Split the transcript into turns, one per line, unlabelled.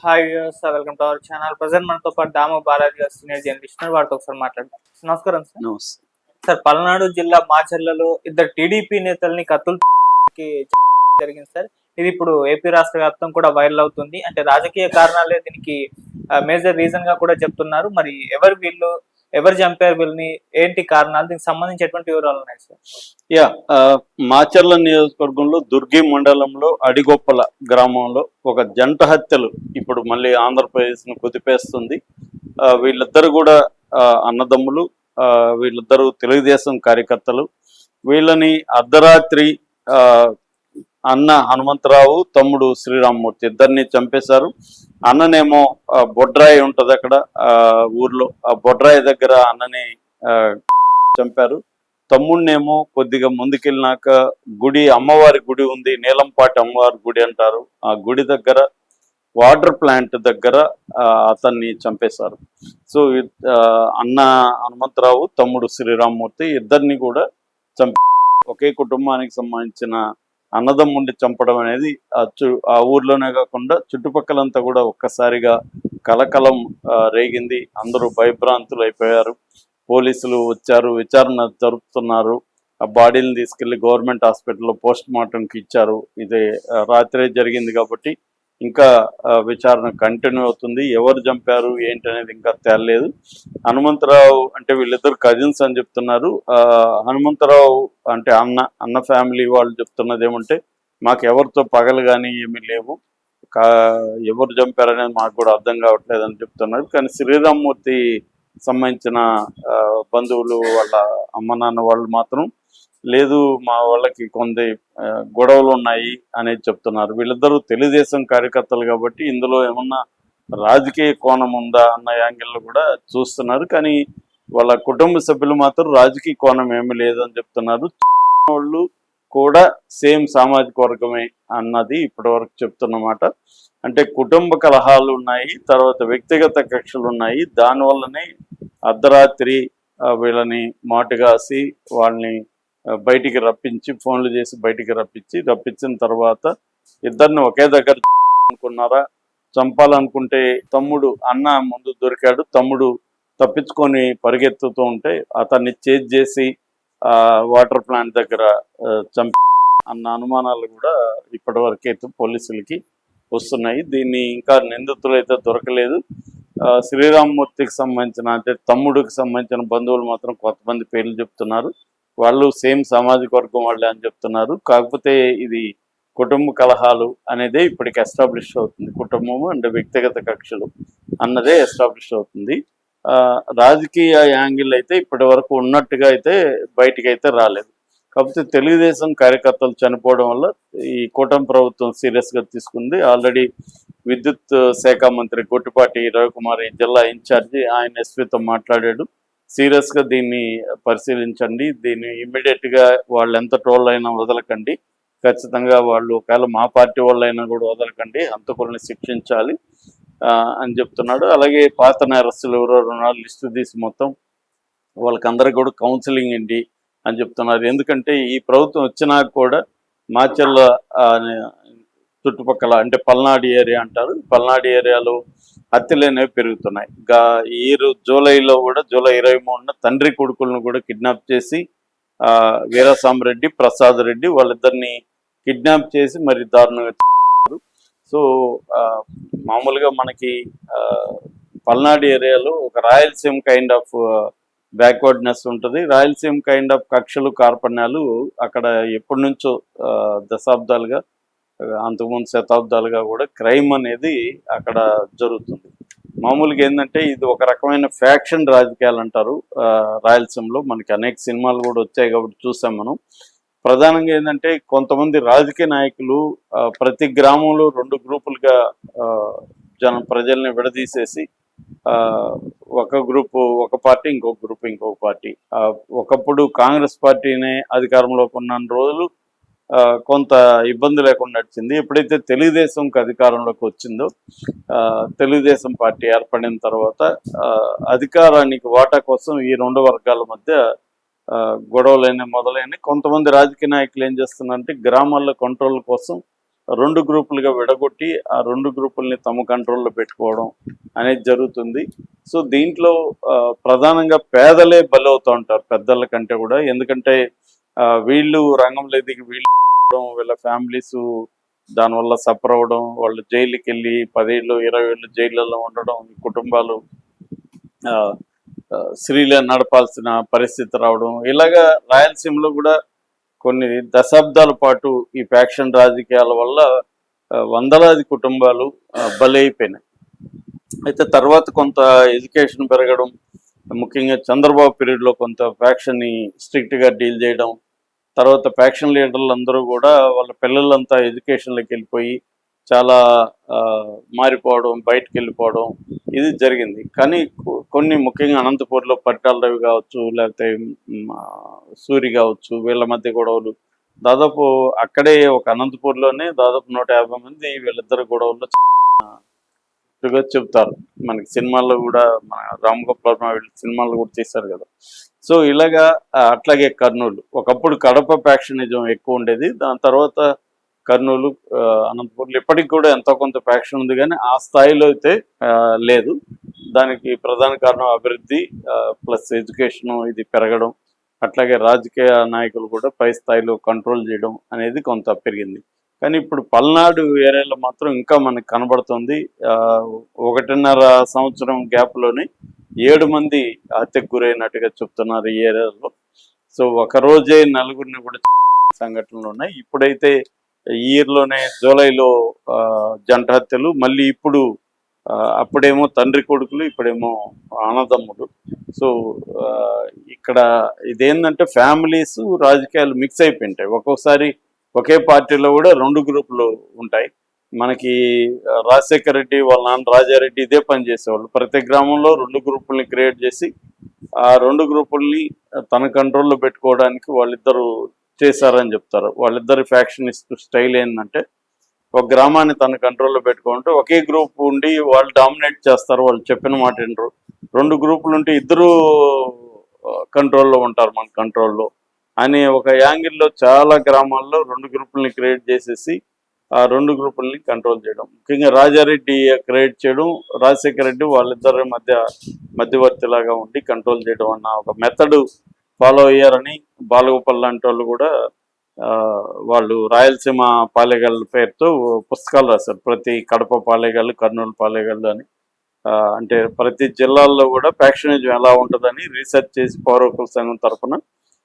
Hi sir welcome to our channel present మనతో పాటు దామ బాలాజీ గారు సీనియర్ జర్నలిస్ట్ వారితో ఒకసారి మాట్లాడదాం. నమస్కారం సార్
నమస్తే.
సార్ పల్నాడు జిల్లా మాచర్లలో ఇద్దరు టీడీపీ నేతల్ని కత్తులు జరిగింది సార్ ఇది ఇప్పుడు ఏపీ రాష్ట్ర వ్యాప్తం కూడా వైరల్ అవుతుంది. అంటే రాజకీయ కారణాలే దీనికి మేజర్ రీజన్గా కూడా చెప్తున్నారు. మరి ఎవరు వీళ్ళు ఎవరు చంపారు వీళ్ళని ఏంటి కారణాలు? దీనికి సంబంధించినటువంటి వివరాలు ఉన్నాయి సార్
యా మాచర్ల నియోజకవర్గంలో దుర్గి మండలంలో అడిగొప్పల గ్రామంలో ఒక జంట హత్యలు ఇప్పుడు మళ్ళీ ఆంధ్రప్రదేశ్ను కుదిపేస్తుంది వీళ్ళిద్దరు కూడా అన్నదమ్ములు ఆ, వీళ్ళిద్దరూ తెలుగుదేశం కార్యకర్తలు. వీళ్ళని అర్ధరాత్రి ఆ, అన్న హనుమంతరావు తమ్ముడు శ్రీరామ్మూర్తి ఇద్దరిని చంపేశారు. అన్ననేమో బొడ్రాయి ఉంటది అక్కడ ఆ, ఊర్లో. ఆ బొడ్రాయి దగ్గర అన్నని ఆ, చంపారు. తమ్ముడినేమో కొద్దిగా ముందుకెళ్ళినాక గుడి అమ్మవారి గుడి ఉంది నీలంపాటి అమ్మవారి గుడి అంటారు. ఆ గుడి దగ్గర వాటర్ ప్లాంట్ దగ్గర ఆ, అతన్ని చంపేశారు. సో ఆ, అన్న హనుమంతరావు తమ్ముడు శ్రీరామ్మూర్తి ఇద్దరిని కూడా చంపి ఒకే కుటుంబానికి సంబంధించిన అన్నదమ్ముండి చంపడం అనేది ఆ చు- ఆ ఊర్లోనే కాకుండా చుట్టుపక్కలంతా కూడా ఒక్కసారిగా కలకలం రేగింది. అందరూ భయభ్రాంతులు అయిపోయారు. పోలీసులు వచ్చారు విచారణ జరుపుతున్నారు. ఆ బాడీని తీసుకెళ్ళి గవర్నమెంట్ హాస్పిటల్లో పోస్ట్ మార్టంకి ఇచ్చారు. ఇది రాత్రే జరిగింది కాబట్టి ఇంకా విచారణ కంటిన్యూ అవుతుంది. ఎవరు చంపారు ఏంటి అనేది ఇంకా తేలలేదు. హనుమంతరావు అంటే వీళ్ళిద్దరు కజిన్స్ అని చెప్తున్నారు. ఆ, హనుమంతరావు అంటే అన్న అన్న ఫ్యామిలీ వాళ్ళు చెప్తున్నది ఏమంటే మాకు ఎవరితో పగలు కానీ ఏమీ లేవు. కా ఎవరు చంపారనేది మాకు కూడా అర్థం కావట్లేదు అని చెప్తున్నారు. కానీ శ్రీరామ్మూర్తి సంబంధించిన ఆ, బంధువులు వాళ్ళ అమ్మ నాన్న వాళ్ళు మాత్రం లేదు మా వాళ్ళకి కొన్ని గొడవలు ఉన్నాయి అనేది చెప్తున్నారు. వీళ్ళిద్దరూ తెలుగుదేశం కార్యకర్తలు కాబట్టి ఇందులో ఏమన్నా రాజకీయ కోణం ఉందా అన్న యాంగిల్లో కూడా చూస్తున్నారు. కానీ వాళ్ళ కుటుంబ సభ్యులు మాత్రం రాజకీయ కోణం ఏమీ లేదని చెప్తున్నారు. వాళ్ళు కూడా సేమ్ సామాజిక వర్గమే అన్నది ఇప్పటివరకు చెప్తున్నమాట. అంటే కుటుంబ కలహాలు ఉన్నాయి తర్వాత వ్యక్తిగత కక్షలు ఉన్నాయి. దానివల్లనే అర్ధరాత్రి వీళ్ళని మాటుగాసి వాళ్ళని బయటికి రప్పించి ఫోన్లు చేసి బయటికి రప్పించి రప్పించిన తర్వాత ఇద్దరిని ఒకే దగ్గర అనుకున్నారా? చంపాలనుకుంటే తమ్ముడు అన్న ముందు దొరికాడు. తమ్ముడు తప్పించుకొని పరిగెత్తుతూ ఉంటే అతన్ని చేజ్ చేసి ఆ వాటర్ ప్లాంట్ దగ్గర చంపి అన్న అనుమానాలు కూడా ఇప్పటి పోలీసులకి వస్తున్నాయి. దీన్ని ఇంకా నిందితులు అయితే దొరకలేదు. ఆ, శ్రీరామ్మూర్తికి సంబంధించిన అంటే తమ్ముడికి సంబంధించిన బంధువులు మాత్రం కొంతమంది పేర్లు చెప్తున్నారు. వాళ్ళు సేమ్ సామాజిక వర్గం వాళ్ళే అని చెప్తున్నారు. కాకపోతే ఇది కుటుంబ కలహాలు అనేదే ఇప్పటికి ఎస్టాబ్లిష్ అవుతుంది. కుటుంబము అండ్ వ్యక్తిగత కక్షలు అన్నదే ఎస్టాబ్లిష్ అవుతుంది. రాజకీయ యాంగిల్ అయితే ఇప్పటి వరకు ఉన్నట్టుగా అయితే బయటికి అయితే రాలేదు. కాకపోతే తెలుగుదేశం కార్యకర్తలు చనిపోవడం వల్ల ఈ కూటమి ప్రభుత్వం సీరియస్గా తీసుకుంది. ఆల్రెడీ విద్యుత్ శాఖ మంత్రి గొట్టిపాటి రవికుమార్ జిల్లా ఇన్ఛార్జి ఆయన ఎస్పీతో మాట్లాడాడు. సీరియస్గా దీన్ని పరిశీలించండి. దీన్ని ఇమ్మీడియట్గా వాళ్ళు ఎంత ట్రోల్ అయినా వదలకండి. ఖచ్చితంగా వాళ్ళు ఒకవేళ మా పార్టీ వాళ్ళైనా కూడా వదలకండి. హంతకుల్ని శిక్షించాలి అని చెప్తున్నాడు. అలాగే పాత నేరస్తులు ఎవరో ఉన్నారు లిస్టు తీసి మొత్తం వాళ్ళకందరికీ కూడా కౌన్సిలింగ్ ఇండి అని చెప్తున్నారు. ఎందుకంటే ఈ ప్రభుత్వం వచ్చినా కూడా మాచర్ల చెల్ల చుట్టుపక్కల అంటే పల్నాడు ఏరియా అంటారు. పల్నాడు ఏరియాలో హత్యలనేవి పెరుగుతున్నాయి. గా ఈ జూలైలో కూడా జూలై ఇరవై మూడున తండ్రి కొడుకులను కూడా కిడ్నాప్ చేసి వీరాసామరెడ్డి వీరసామరెడ్డి ప్రసాద్ రెడ్డి వాళ్ళిద్దరిని కిడ్నాప్ చేసి మరి దారుణంగా సో మామూలుగా మనకి పల్నాడు ఏరియాలో ఒక రాయలసీమ కైండ్ ఆఫ్ బ్యాక్వర్డ్నెస్ ఉంటుంది. రాయలసీమ కైండ్ ఆఫ్ కక్షలు కార్పణ్యాలు అక్కడ ఎప్పటి నుంచో దశాబ్దాలుగా అంతకుముందు శతాబ్దాలుగా కూడా క్రైమ్ అనేది అక్కడ జరుగుతుంది. మామూలుగా ఏంటంటే ఇది ఒక రకమైన ఫ్యాక్షన్ రాజకీయాలు అంటారు. రాయలసీమలో మనకి అనేక సినిమాలు కూడా వచ్చాయి కాబట్టి చూసాం మనం. ప్రధానంగా ఏంటంటే కొంతమంది రాజకీయ నాయకులు ప్రతి గ్రామంలో రెండు గ్రూపులుగా జన ప్రజల్ని విడదీసేసి ఆ, ఒక గ్రూపు ఒక పార్టీ ఇంకొక గ్రూప్ ఇంకొక పార్టీ. ఒకప్పుడు కాంగ్రెస్ పార్టీనే అధికారంలోకి ఉన్న రోజులు కొంత ఇబ్బంది లేకుండా నడిచింది. ఎప్పుడైతే తెలుగుదేశంకి అధికారంలోకి వచ్చిందో ఆ, తెలుగుదేశం పార్టీ ఏర్పడిన తర్వాత ఆ, అధికారానికి వాటా కోసం ఈ రెండు వర్గాల మధ్య ఆ, గొడవలైన మొదలైన కొంతమంది రాజకీయ నాయకులు ఏం చేస్తున్నారంటే గ్రామాల్లో కంట్రోల్ కోసం రెండు గ్రూపులుగా విడగొట్టి ఆ రెండు గ్రూపుల్ని తమ కంట్రోల్లో పెట్టుకోవడం అనేది జరుగుతుంది. సో దీంట్లో ప్రధానంగా పేదలే బలవుతూ ఉంటారు పెద్దల కంటే కూడా. ఎందుకంటే వీళ్ళు రంగంలో దిగి వీళ్ళు వీళ్ళ ఫ్యామిలీస్ దానివల్ల సఫర్ అవ్వడం వాళ్ళు జైలుకి వెళ్ళి పదేళ్ళు ఇరవై ఏళ్ళు జైళ్ళలో ఉండడం కుటుంబాలు ఆ, స్త్రీలే నడపాల్సిన పరిస్థితి రావడం. ఇలాగా రాయలసీమలో కూడా కొన్ని దశాబ్దాల పాటు ఈ ఫ్యాక్షన్ రాజకీయాల వల్ల వందలాది కుటుంబాలు బలైపోయినాయి. అయితే తర్వాత కొంత ఎడ్యుకేషన్ పెరగడం ముఖ్యంగా చంద్రబాబు పీరియడ్లో కొంత ఫ్యాక్షన్ని స్ట్రిక్ట్గా డీల్ చేయడం తర్వాత ఫ్యాక్షన్ లీడర్లు అందరూ కూడా వాళ్ళ పిల్లలంతా ఎడ్యుకేషన్లోకి వెళ్ళిపోయి చాలా మారిపోవడం బయటకు వెళ్ళిపోవడం ఇది జరిగింది. కానీ కొన్ని ముఖ్యంగా అనంతపూర్లో పరిటాల రవి కావచ్చు లేకపోతే సూరి కావచ్చు వీళ్ళ మధ్య గొడవలు. దాదాపు అక్కడే ఒక అనంతపూర్లోనే దాదాపు నూట యాభై మంది వీళ్ళిద్దరు గొడవల్లో చెప్తారు మనకి సినిమాల్లో కూడా మన రామ్ గోపాల్ వీళ్ళు సినిమాలు కూడా చేశారు కదా. సో ఇలాగా అట్లాగే కర్నూలు. ఒకప్పుడు కడప ఫ్యాక్షనిజం ఎక్కువ ఉండేది. దాని తర్వాత కర్నూలు ఆ, ఇప్పటికి కూడా ఎంతో కొంత ఫ్యాక్షన్ ఉంది కానీ ఆ స్థాయిలో అయితే లేదు. దానికి ప్రధాన కారణం అభివృద్ధి ప్లస్ ఎడ్యుకేషన్ ఇది పెరగడం. అట్లాగే రాజకీయ నాయకులు కూడా పై స్థాయిలో కంట్రోల్ చేయడం అనేది కొంత పెరిగింది. కానీ ఇప్పుడు పల్నాడు ఏరియాలో మాత్రం ఇంకా మనకు కనబడుతుంది. ఆ, ఒకటిన్నర సంవత్సరం గ్యాప్లోనే ఏడు మంది హత్యకు గురైనట్టుగా చెప్తున్నారు ఈ ఏరియాలో. సో ఒక రోజే నలుగురిని కూడా సంఘటనలు ఉన్నాయి. ఇప్పుడైతే ఈ ఇయర్లోనే జూలైలో జంట హత్యలు మళ్ళీ ఇప్పుడు అప్పుడేమో తండ్రి కొడుకులు ఇప్పుడేమో అన్నదమ్ములు. సో ఇక్కడ ఇదేంటంటే ఫ్యామిలీస్ రాజకీయాలు మిక్స్ అయిపోయింటాయి. ఒక్కొక్కసారి ఒకే పార్టీలో కూడా రెండు గ్రూపులు ఉంటాయి. మనకి రాజశేఖర రెడ్డి వాళ్ళ నాన్న రాజారెడ్డి ఇదే పని చేసేవాళ్ళు. ప్రతి గ్రామంలో రెండు గ్రూపుల్ని క్రియేట్ చేసి ఆ రెండు గ్రూపుల్ని తన కంట్రోల్లో పెట్టుకోవడానికి వాళ్ళిద్దరూ చేశారని చెప్తారు. వాళ్ళిద్దరి ఫ్యాక్షనిస్ట్ స్టైల్ ఏంటంటే ఒక గ్రామాన్ని తన కంట్రోల్లో పెట్టుకుంటే ఒకే గ్రూప్ ఉండి వాళ్ళు డామినేట్ చేస్తారు వాళ్ళు చెప్పిన మాట వినరు. రెండు గ్రూపులు ఉంటే ఇద్దరు కంట్రోల్లో ఉంటారు మన కంట్రోల్లో. అనే ఒక యాంగిల్లో చాలా గ్రామాల్లో రెండు గ్రూపుల్ని క్రియేట్ చేసేసి ఆ రెండు గ్రూపుల్ని కంట్రోల్ చేయడం. ముఖ్యంగా రాజారెడ్డి క్రియేట్ చేయడం రాజశేఖర రెడ్డి వాళ్ళిద్దరి మధ్య మధ్యవర్తిలాగా ఉండి కంట్రోల్ చేయడం అన్న ఒక మెథడ్ ఫాలో అయ్యారని బాలగోపాల్ లాంటి వాళ్ళు కూడా వాళ్ళు రాయలసీమ పాలేగాళ్ళ పేరుతో పుస్తకాలు రాశారు. ప్రతి కడప పాలేగాళ్ళు కర్నూలు పాలేగాళ్ళు అని. అంటే ప్రతి జిల్లాల్లో కూడా ప్యాక్షనిజం ఎలా ఉంటుందని రీసెర్చ్ చేసి పౌరకుల సంఘం తరఫున